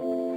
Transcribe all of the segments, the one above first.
thank you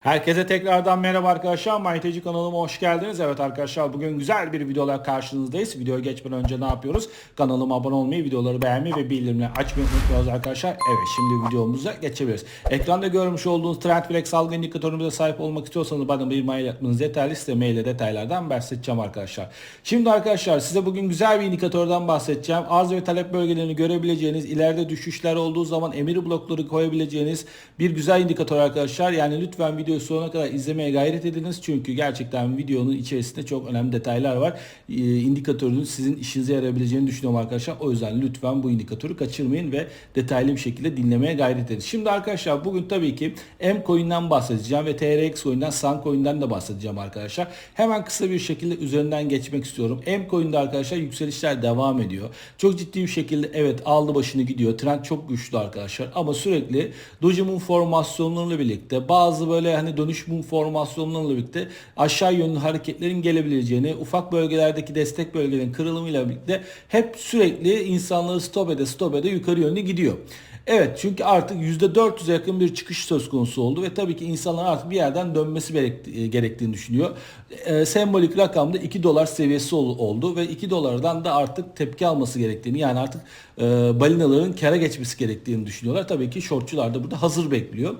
Herkese tekrardan merhaba arkadaşlar. Mayteci kanalıma hoş geldiniz. Evet arkadaşlar bugün güzel bir videolar karşınızdayız. Videoya geçmeden önce ne yapıyoruz? Kanalıma abone olmayı, videoları beğenmeyi ve bildirimleri açmayı unutmuyoruz arkadaşlar. Evet şimdi videomuza geçebiliriz. Ekranda görmüş olduğunuz Trendflex algı indikatörümüze sahip olmak istiyorsanız bana bir mail atmanız yeterli. Size maille detaylardan bahsedeceğim arkadaşlar. Şimdi arkadaşlar size bugün güzel bir indikatörden bahsedeceğim. Arz ve talep bölgelerini görebileceğiniz, ileride düşüşler olduğu zaman emir blokları koyabileceğiniz bir güzel indikatör arkadaşlar. Yani lütfen video videoyu sonuna kadar izlemeye gayret ediniz. Çünkü gerçekten videonun içerisinde çok önemli detaylar var. Ee, indikatörün sizin işinize yarayabileceğini düşünüyorum arkadaşlar. O yüzden lütfen bu indikatörü kaçırmayın ve detaylı bir şekilde dinlemeye gayret edin. Şimdi arkadaşlar bugün tabii ki M coin'den bahsedeceğim ve TRX coin'den, Sun coin'den de bahsedeceğim arkadaşlar. Hemen kısa bir şekilde üzerinden geçmek istiyorum. M coin'de arkadaşlar yükselişler devam ediyor. Çok ciddi bir şekilde evet aldı başını gidiyor. Trend çok güçlü arkadaşlar ama sürekli Doge'un formasyonlarıyla birlikte bazı böyle hani dönüş mum formasyonlarıyla birlikte aşağı yönlü hareketlerin gelebileceğini, ufak bölgelerdeki destek bölgelerin kırılımıyla birlikte hep sürekli insanları stop ede stop ede yukarı yönlü gidiyor. Evet çünkü artık %400'e yakın bir çıkış söz konusu oldu ve tabii ki insanlar artık bir yerden dönmesi gerektiğini düşünüyor. E, sembolik rakamda 2 dolar seviyesi oldu ve 2 dolardan da artık tepki alması gerektiğini yani artık e, balinaların kara geçmesi gerektiğini düşünüyorlar. Tabii ki shortçular da burada hazır bekliyor.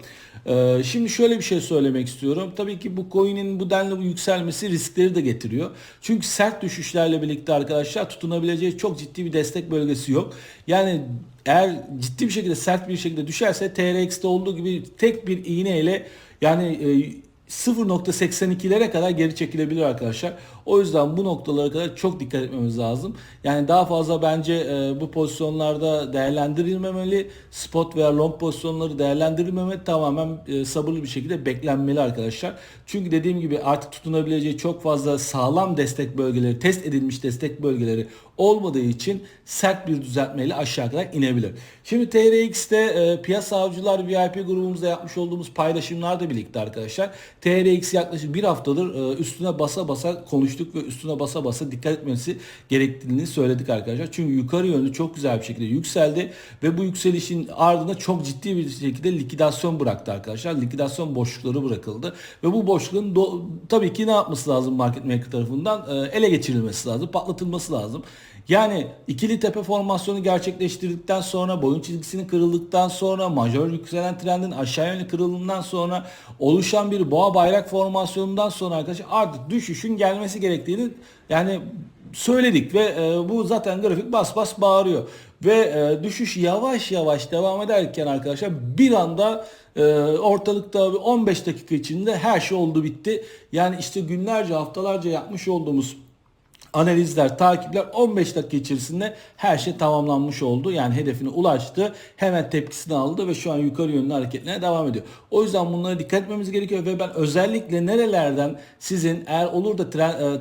E, şimdi şöyle bir şey söylemek istiyorum. Tabii ki bu coin'in bu denli yükselmesi riskleri de getiriyor. Çünkü sert düşüşlerle birlikte arkadaşlar tutunabileceği çok ciddi bir destek bölgesi yok. Yani eğer ciddi bir şekilde sert bir şekilde düşerse TRX'te olduğu gibi tek bir iğneyle yani e, 0.82'lere kadar geri çekilebilir arkadaşlar. O yüzden bu noktalara kadar çok dikkat etmemiz lazım. Yani daha fazla bence e, bu pozisyonlarda değerlendirilmemeli. Spot veya long pozisyonları değerlendirilmemeli. Tamamen e, sabırlı bir şekilde beklenmeli arkadaşlar. Çünkü dediğim gibi artık tutunabileceği çok fazla sağlam destek bölgeleri, test edilmiş destek bölgeleri olmadığı için sert bir düzeltmeyle aşağı kadar inebilir. Şimdi TRX'te e, piyasa avcılar VIP grubumuzda yapmış olduğumuz paylaşımlarda birlikte arkadaşlar TRX yaklaşık bir haftadır e, üstüne basa basa konuştuk ve üstüne basa basa dikkat etmesi gerektiğini söyledik arkadaşlar. Çünkü yukarı yönlü çok güzel bir şekilde yükseldi ve bu yükselişin ardına çok ciddi bir şekilde likidasyon bıraktı arkadaşlar. Likidasyon boşlukları bırakıldı ve bu boşluğun do- tabii ki ne yapması lazım market maker tarafından? E, ele geçirilmesi lazım, patlatılması lazım. Yani ikili tepe formasyonu gerçekleştirdikten sonra boyun çizgisinin kırıldıktan sonra majör yükselen trendin aşağı yönlü kırılımından sonra oluşan bir boğa bayrak formasyonundan sonra arkadaşlar artık düşüşün gelmesi gerektiğini yani söyledik ve e, bu zaten grafik bas bas bağırıyor. Ve e, düşüş yavaş yavaş devam ederken arkadaşlar bir anda e, ortalıkta 15 dakika içinde her şey oldu bitti. Yani işte günlerce haftalarca yapmış olduğumuz analizler, takipler 15 dakika içerisinde her şey tamamlanmış oldu. Yani hedefine ulaştı. Hemen tepkisini aldı ve şu an yukarı yönlü hareketlerine devam ediyor. O yüzden bunlara dikkat etmemiz gerekiyor ve ben özellikle nerelerden sizin eğer olur da tren, e, e,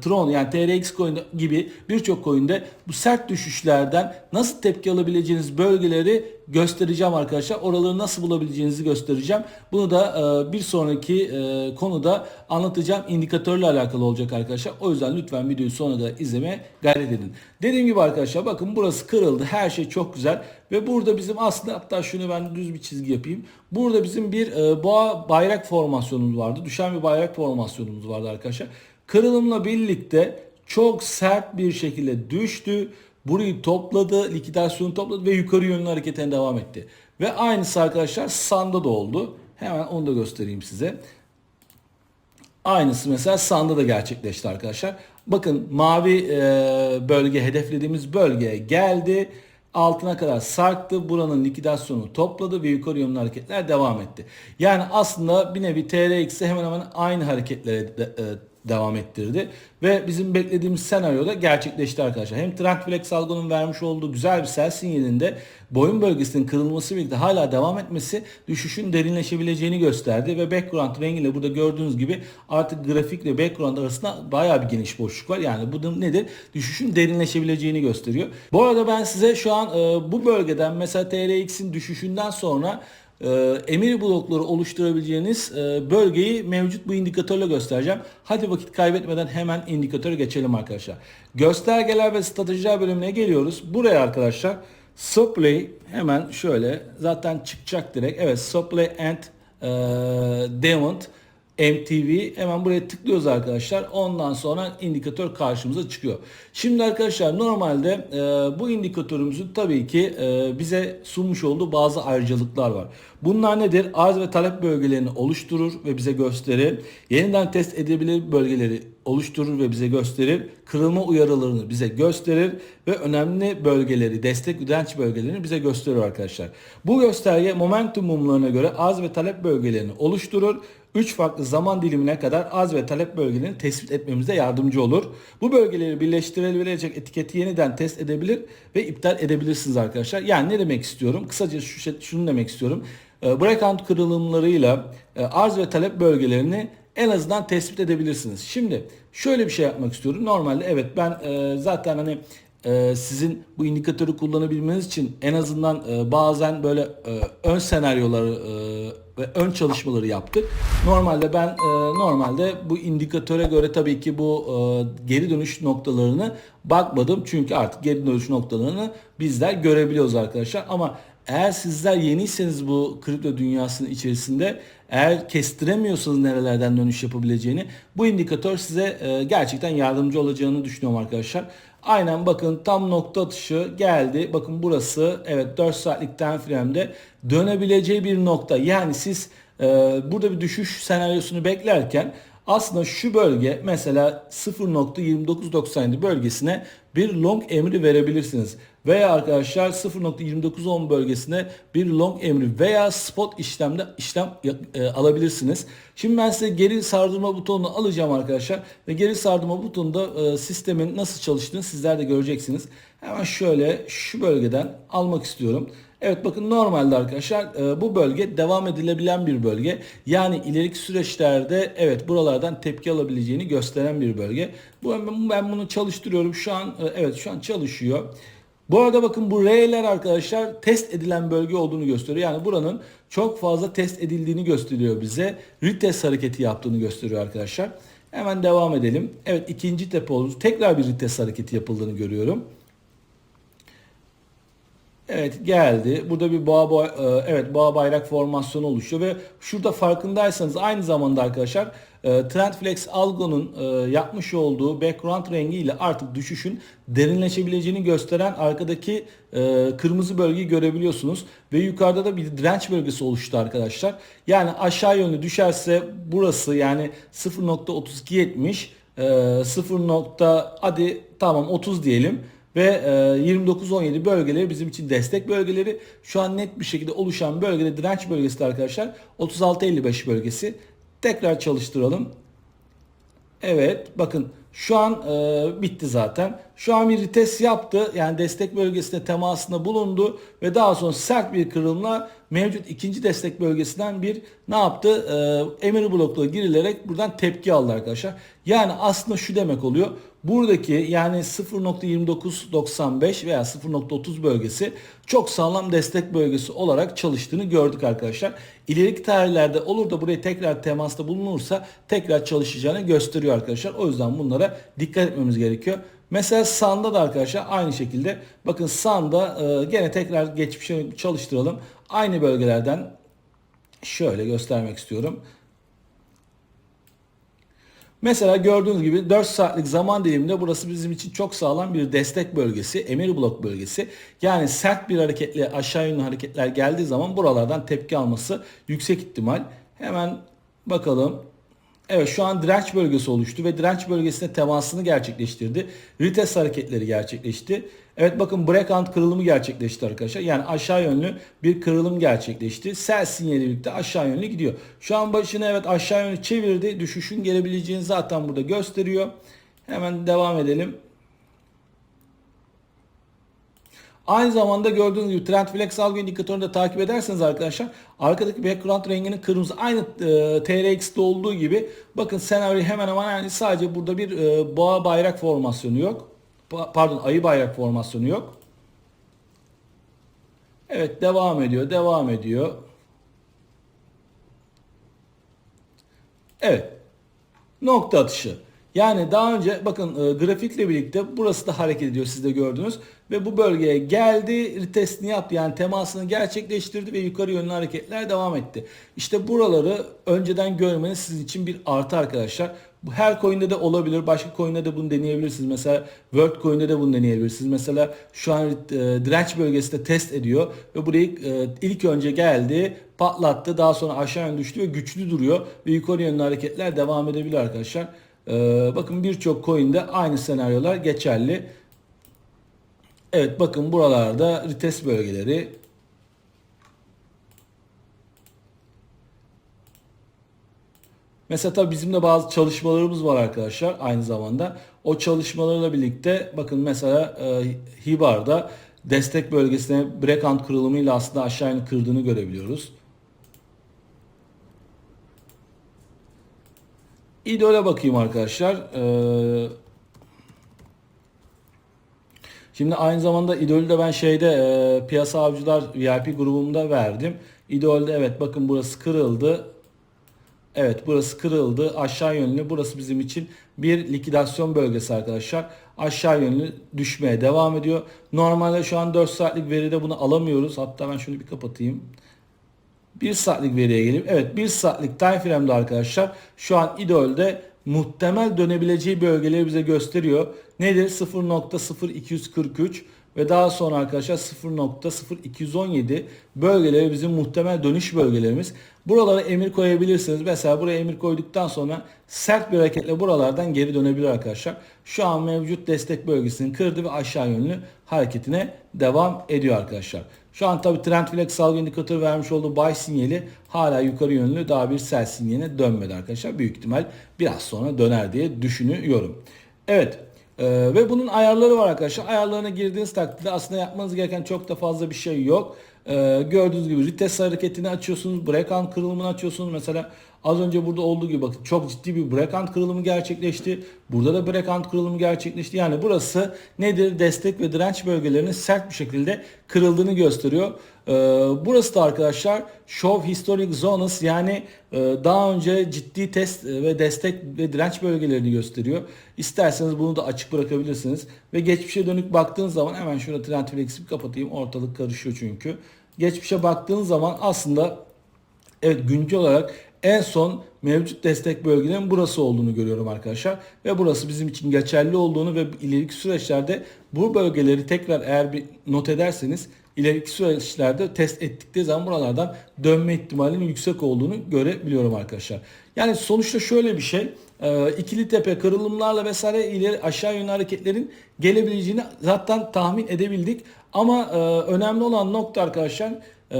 Tron yani TRX coin gibi birçok coin'de bu sert düşüşlerden nasıl tepki alabileceğiniz bölgeleri göstereceğim arkadaşlar. Oraları nasıl bulabileceğinizi göstereceğim. Bunu da e, bir sonraki e, konuda anlatacağım. İndikatörle alakalı olacak arkadaşlar. O yüzden lütfen videoyu sonuna kadar izlemeye gayret edin. Dediğim gibi arkadaşlar bakın burası kırıldı. Her şey çok güzel. Ve burada bizim aslında hatta şunu ben düz bir çizgi yapayım. Burada bizim bir e, boğa bayrak formasyonumuz vardı. Düşen bir bayrak formasyonumuz vardı arkadaşlar. Kırılımla birlikte çok sert bir şekilde düştü Burayı topladı, likidasyonu topladı ve yukarı yönlü hareketine devam etti. Ve aynısı arkadaşlar Sanda da oldu. Hemen onu da göstereyim size. Aynısı mesela Sanda da gerçekleşti arkadaşlar. Bakın mavi e, bölge hedeflediğimiz bölgeye geldi. Altına kadar sarktı. Buranın likidasyonu topladı ve yukarı yönlü hareketler devam etti. Yani aslında bir nevi TRX'e hemen hemen aynı hareketlere e, devam ettirdi. Ve bizim beklediğimiz senaryoda gerçekleşti arkadaşlar. Hem Trendflex algonun vermiş olduğu güzel bir sell sinyalinde boyun bölgesinin kırılması birlikte hala devam etmesi düşüşün derinleşebileceğini gösterdi. Ve background rengiyle burada gördüğünüz gibi artık grafikle background arasında bayağı bir geniş boşluk var. Yani bu nedir? Düşüşün derinleşebileceğini gösteriyor. Bu arada ben size şu an e, bu bölgeden mesela TRX'in düşüşünden sonra e, emir blokları oluşturabileceğiniz e, bölgeyi mevcut bu indikatörle göstereceğim. Hadi vakit kaybetmeden hemen indikatöre geçelim arkadaşlar. Göstergeler ve stratejiler bölümüne geliyoruz. Buraya arkadaşlar supply hemen şöyle zaten çıkacak direkt. Evet supply and e, demand MTV hemen buraya tıklıyoruz arkadaşlar. Ondan sonra indikatör karşımıza çıkıyor. Şimdi arkadaşlar normalde e, bu indikatörümüzün tabii ki e, bize sunmuş olduğu bazı ayrıcalıklar var. Bunlar nedir? Arz ve talep bölgelerini oluşturur ve bize gösterir. Yeniden test edilebilir bölgeleri oluşturur ve bize gösterir. Kırılma uyarılarını bize gösterir ve önemli bölgeleri, destek direnç bölgelerini bize gösterir arkadaşlar. Bu gösterge momentum mumlarına göre arz ve talep bölgelerini oluşturur 3 farklı zaman dilimine kadar arz ve talep bölgelerini tespit etmemize yardımcı olur. Bu bölgeleri birleştirilebilecek etiketi yeniden test edebilir ve iptal edebilirsiniz arkadaşlar. Yani ne demek istiyorum? Kısaca şu şey, şunu demek istiyorum. E, breakout kırılımlarıyla e, arz ve talep bölgelerini en azından tespit edebilirsiniz. Şimdi şöyle bir şey yapmak istiyorum. Normalde evet ben e, zaten hani sizin bu indikatörü kullanabilmeniz için en azından bazen böyle ön senaryoları ve ön çalışmaları yaptık. Normalde ben e, normalde bu indikatöre göre tabii ki bu e, geri dönüş noktalarını bakmadım. Çünkü artık geri dönüş noktalarını bizler görebiliyoruz arkadaşlar. Ama eğer sizler yeniyseniz bu kripto dünyasının içerisinde eğer kestiremiyorsanız nerelerden dönüş yapabileceğini bu indikatör size e, gerçekten yardımcı olacağını düşünüyorum arkadaşlar. Aynen bakın tam nokta atışı geldi. Bakın burası evet 4 saatlik time frame'de dönebileceği bir nokta. Yani siz e, burada bir düşüş senaryosunu beklerken aslında şu bölge mesela 0.2997 bölgesine bir long emri verebilirsiniz. Veya arkadaşlar 0.2910 bölgesine bir long emri veya spot işlemde işlem e, alabilirsiniz. Şimdi ben size geri sardırma butonunu alacağım arkadaşlar ve geri sardırma butonunda e, sistemin nasıl çalıştığını sizler de göreceksiniz. Hemen şöyle şu bölgeden almak istiyorum. Evet bakın normalde arkadaşlar e, bu bölge devam edilebilen bir bölge. Yani ileriki süreçlerde evet buralardan tepki alabileceğini gösteren bir bölge. Bu ben bunu çalıştırıyorum. Şu an e, evet şu an çalışıyor. Bu arada bakın bu R'ler arkadaşlar test edilen bölge olduğunu gösteriyor. Yani buranın çok fazla test edildiğini gösteriyor bize. Retest hareketi yaptığını gösteriyor arkadaşlar. Hemen devam edelim. Evet ikinci oldu. Tekrar bir retest hareketi yapıldığını görüyorum. Evet geldi. Burada bir boğa, boğa e, evet boğa bayrak formasyonu oluşuyor ve şurada farkındaysanız aynı zamanda arkadaşlar e, Trendflex Algo'nun e, yapmış olduğu background rengiyle artık düşüşün derinleşebileceğini gösteren arkadaki kırmızı bölgeyi görebiliyorsunuz ve yukarıda da bir direnç bölgesi oluştu arkadaşlar. Yani aşağı yönlü düşerse burası yani 0.3270 0. hadi tamam 30 diyelim ve 29-17 bölgeleri bizim için destek bölgeleri. Şu an net bir şekilde oluşan bölgede direnç bölgesi arkadaşlar 36-55 bölgesi. Tekrar çalıştıralım. Evet bakın şu an e, bitti zaten. Şu an bir retest yaptı. Yani destek bölgesine temasında bulundu ve daha sonra sert bir kırılımla mevcut ikinci destek bölgesinden bir ne yaptı? E, emir blokluğa girilerek buradan tepki aldı arkadaşlar. Yani aslında şu demek oluyor. Buradaki yani 0.2995 veya 0.30 bölgesi çok sağlam destek bölgesi olarak çalıştığını gördük arkadaşlar. İleriki tarihlerde olur da buraya tekrar temasta bulunursa tekrar çalışacağını gösteriyor arkadaşlar. O yüzden bunlara dikkat etmemiz gerekiyor. Mesela Sanda da arkadaşlar aynı şekilde bakın Sanda e, gene tekrar geçmişe çalıştıralım. Aynı bölgelerden şöyle göstermek istiyorum. Mesela gördüğünüz gibi 4 saatlik zaman diliminde burası bizim için çok sağlam bir destek bölgesi, emir blok bölgesi. Yani sert bir hareketle aşağı yönlü hareketler geldiği zaman buralardan tepki alması yüksek ihtimal. Hemen bakalım. Evet şu an direnç bölgesi oluştu ve direnç bölgesine temasını gerçekleştirdi. Retest hareketleri gerçekleşti. Evet bakın breakout kırılımı gerçekleşti arkadaşlar. Yani aşağı yönlü bir kırılım gerçekleşti. Sell sinyali birlikte aşağı yönlü gidiyor. Şu an başını evet aşağı yönlü çevirdi. Düşüşün gelebileceğini zaten burada gösteriyor. Hemen devam edelim. Aynı zamanda gördüğünüz gibi trend flex algı indikatörünü de takip ederseniz arkadaşlar arkadaki background renginin kırmızı aynı e, TRX'de olduğu gibi bakın senaryo hemen hemen yani sadece burada bir e, boğa bayrak formasyonu yok. Pa- pardon ayı bayrak formasyonu yok. Evet devam ediyor devam ediyor. Evet nokta atışı. Yani daha önce bakın e, grafikle birlikte burası da hareket ediyor siz de gördünüz. Ve bu bölgeye geldi, retestini yaptı yani temasını gerçekleştirdi ve yukarı yönlü hareketler devam etti. İşte buraları önceden görmeniz sizin için bir artı arkadaşlar. Bu her coin'de de olabilir. Başka coin'de de bunu deneyebilirsiniz. Mesela World coin'de de bunu deneyebilirsiniz. Mesela şu an e, direnç bölgesinde test ediyor ve burayı e, ilk önce geldi, patlattı. Daha sonra aşağı yönlü düştü ve güçlü duruyor ve yukarı yönlü hareketler devam edebilir arkadaşlar. Ee, bakın birçok coin'de aynı senaryolar geçerli. Evet bakın buralarda retest bölgeleri. Mesela tabii bizim de bazı çalışmalarımız var arkadaşlar aynı zamanda. O çalışmalarla birlikte bakın mesela e, Hibar'da destek bölgesine breakout kırılımıyla aslında aşağı yönlü kırdığını görebiliyoruz. İdol'e bakayım arkadaşlar. Ee, şimdi aynı zamanda İdol'ü de ben şeyde e, piyasa avcılar VIP grubumda verdim. İdol'de evet bakın burası kırıldı. Evet burası kırıldı. Aşağı yönlü burası bizim için bir likidasyon bölgesi arkadaşlar. Aşağı yönlü düşmeye devam ediyor. Normalde şu an 4 saatlik veride bunu alamıyoruz. Hatta ben şunu bir kapatayım. 1 saatlik veriye gelip evet 1 saatlik time frame'de arkadaşlar şu an idolde muhtemel dönebileceği bölgeleri bize gösteriyor. Nedir? 0.0243 ve daha sonra arkadaşlar 0.0217 bölgeleri bizim muhtemel dönüş bölgelerimiz. Buralara emir koyabilirsiniz. Mesela buraya emir koyduktan sonra sert bir hareketle buralardan geri dönebilir arkadaşlar. Şu an mevcut destek bölgesini kırdı ve aşağı yönlü hareketine devam ediyor arkadaşlar. Şu an tabi trend salgı indikatörü vermiş olduğu buy sinyali hala yukarı yönlü daha bir sell sinyaline dönmedi arkadaşlar. Büyük ihtimal biraz sonra döner diye düşünüyorum. Evet ee, ve bunun ayarları var arkadaşlar. Ayarlarına girdiğiniz takdirde aslında yapmanız gereken çok da fazla bir şey yok. Ee, gördüğünüz gibi retest hareketini açıyorsunuz. Breakout kırılımını açıyorsunuz. Mesela az önce burada olduğu gibi bakın çok ciddi bir breakout kırılımı gerçekleşti. Burada da breakout kırılımı gerçekleşti. Yani burası nedir? Destek ve direnç bölgelerinin sert bir şekilde kırıldığını gösteriyor. Ee, burası da arkadaşlar Show Historic Zones yani e, daha önce ciddi test ve destek ve direnç bölgelerini gösteriyor. İsterseniz bunu da açık bırakabilirsiniz. Ve geçmişe dönük baktığınız zaman hemen şurada Trend Flex'i kapatayım. Ortalık karışıyor çünkü. Geçmişe baktığınız zaman aslında evet güncel olarak en son mevcut destek bölgelerinin burası olduğunu görüyorum arkadaşlar. Ve burası bizim için geçerli olduğunu ve ileriki süreçlerde bu bölgeleri tekrar eğer bir not ederseniz ileriki süreçlerde test ettikleri zaman buralardan dönme ihtimalinin yüksek olduğunu görebiliyorum arkadaşlar. Yani sonuçta şöyle bir şey e, ikili tepe kırılımlarla vesaire ileri aşağı yönlü hareketlerin gelebileceğini zaten tahmin edebildik. Ama e, önemli olan nokta arkadaşlar e,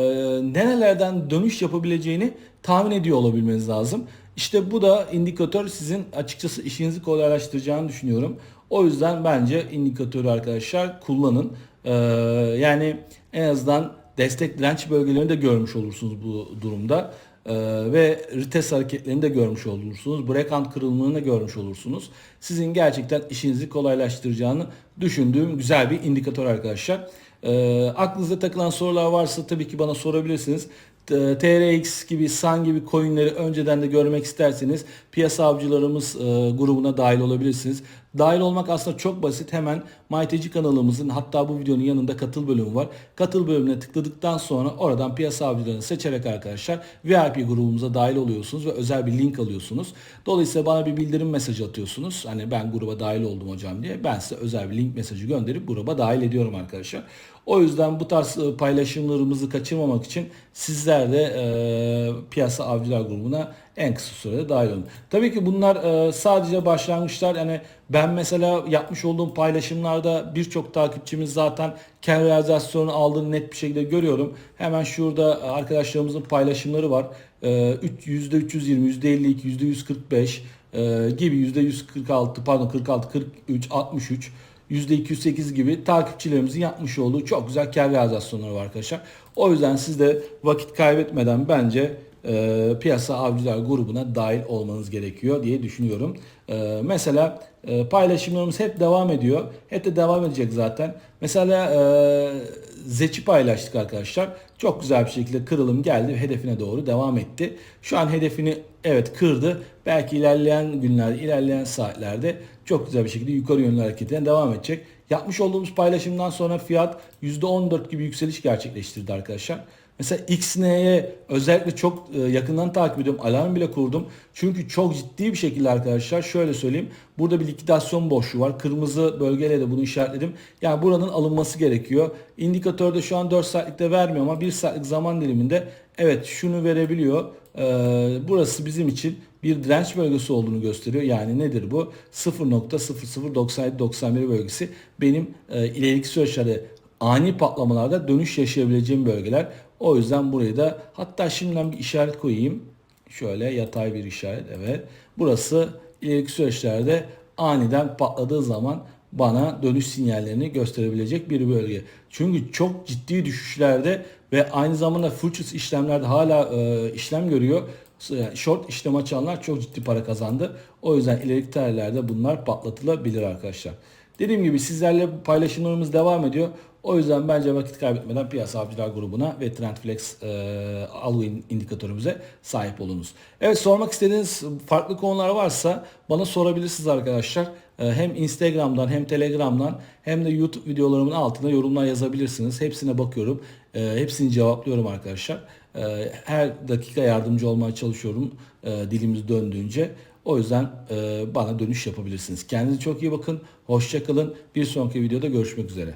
nerelerden dönüş yapabileceğini tahmin ediyor olabilmeniz lazım. İşte bu da indikatör sizin açıkçası işinizi kolaylaştıracağını düşünüyorum. O yüzden bence indikatörü arkadaşlar kullanın. Ee, yani en azından destek direnç bölgelerini de görmüş olursunuz bu durumda. Ee, ve retest hareketlerini de görmüş olursunuz. Breakout kırılımını da görmüş olursunuz. Sizin gerçekten işinizi kolaylaştıracağını düşündüğüm güzel bir indikatör arkadaşlar. Ee, aklınıza takılan sorular varsa tabii ki bana sorabilirsiniz. TRX gibi, Sun gibi coinleri önceden de görmek isterseniz piyasa avcılarımız e, grubuna dahil olabilirsiniz. Dahil olmak aslında çok basit. Hemen MyTG kanalımızın hatta bu videonun yanında katıl bölümü var. Katıl bölümüne tıkladıktan sonra oradan piyasa avcılarını seçerek arkadaşlar VIP grubumuza dahil oluyorsunuz ve özel bir link alıyorsunuz. Dolayısıyla bana bir bildirim mesajı atıyorsunuz. Hani ben gruba dahil oldum hocam diye. Ben size özel bir link mesajı gönderip gruba dahil ediyorum arkadaşlar. O yüzden bu tarz e, paylaşımlarımızı kaçırmamak için sizler de e, piyasa avcılar grubuna en kısa sürede dahil olun. Tabii ki bunlar e, sadece başlangıçlar. Yani ben mesela yapmış olduğum paylaşımlarda birçok takipçimiz zaten kar realizasyonu aldığını net bir şekilde görüyorum. Hemen şurada arkadaşlarımızın paylaşımları var. E, üç- %320, %52, %145 e, gibi %146 pardon 46, 43, 63 %208 gibi takipçilerimizin yapmış olduğu çok güzel kar var arkadaşlar. O yüzden siz de vakit kaybetmeden bence e, piyasa avcılar grubuna dahil olmanız gerekiyor diye düşünüyorum. E, mesela e, paylaşımlarımız hep devam ediyor. Hep de devam edecek zaten. Mesela e, Zeç'i paylaştık arkadaşlar. Çok güzel bir şekilde kırılım geldi hedefine doğru devam etti. Şu an hedefini evet kırdı. Belki ilerleyen günlerde, ilerleyen saatlerde çok güzel bir şekilde yukarı yönlü hareketine devam edecek. Yapmış olduğumuz paylaşımdan sonra fiyat %14 gibi yükseliş gerçekleştirdi arkadaşlar. Mesela XN'ye özellikle çok e, yakından takip ediyorum. Alarm bile kurdum. Çünkü çok ciddi bir şekilde arkadaşlar şöyle söyleyeyim. Burada bir likidasyon boşluğu var. Kırmızı bölgeyle de bunu işaretledim. Yani buranın alınması gerekiyor. İndikatörde şu an 4 saatlikte vermiyor ama 1 saatlik zaman diliminde evet şunu verebiliyor. Ee, burası bizim için bir direnç bölgesi olduğunu gösteriyor. Yani nedir bu? 0.009791 bölgesi benim e, ileriki süreçlerde ani patlamalarda dönüş yaşayabileceğim bölgeler. O yüzden burayı da hatta şimdiden bir işaret koyayım. Şöyle yatay bir işaret evet. Burası ileriki süreçlerde aniden patladığı zaman bana dönüş sinyallerini gösterebilecek bir bölge. Çünkü çok ciddi düşüşlerde ve aynı zamanda futures işlemlerde hala e, işlem görüyor. Yani Short işlem açanlar çok ciddi para kazandı. O yüzden ileriki tarihlerde bunlar patlatılabilir arkadaşlar. Dediğim gibi sizlerle paylaşımlarımız devam ediyor. O yüzden bence vakit kaybetmeden piyasa avcılar grubuna ve Trendflex e, algo indikatörümüze sahip olunuz. Evet sormak istediğiniz farklı konular varsa bana sorabilirsiniz arkadaşlar. E, hem Instagram'dan hem Telegram'dan hem de YouTube videolarımın altına yorumlar yazabilirsiniz. Hepsine bakıyorum. E, hepsini cevaplıyorum arkadaşlar. E, her dakika yardımcı olmaya çalışıyorum e, dilimiz döndüğünce. O yüzden bana dönüş yapabilirsiniz. Kendinize çok iyi bakın. Hoşçakalın. Bir sonraki videoda görüşmek üzere.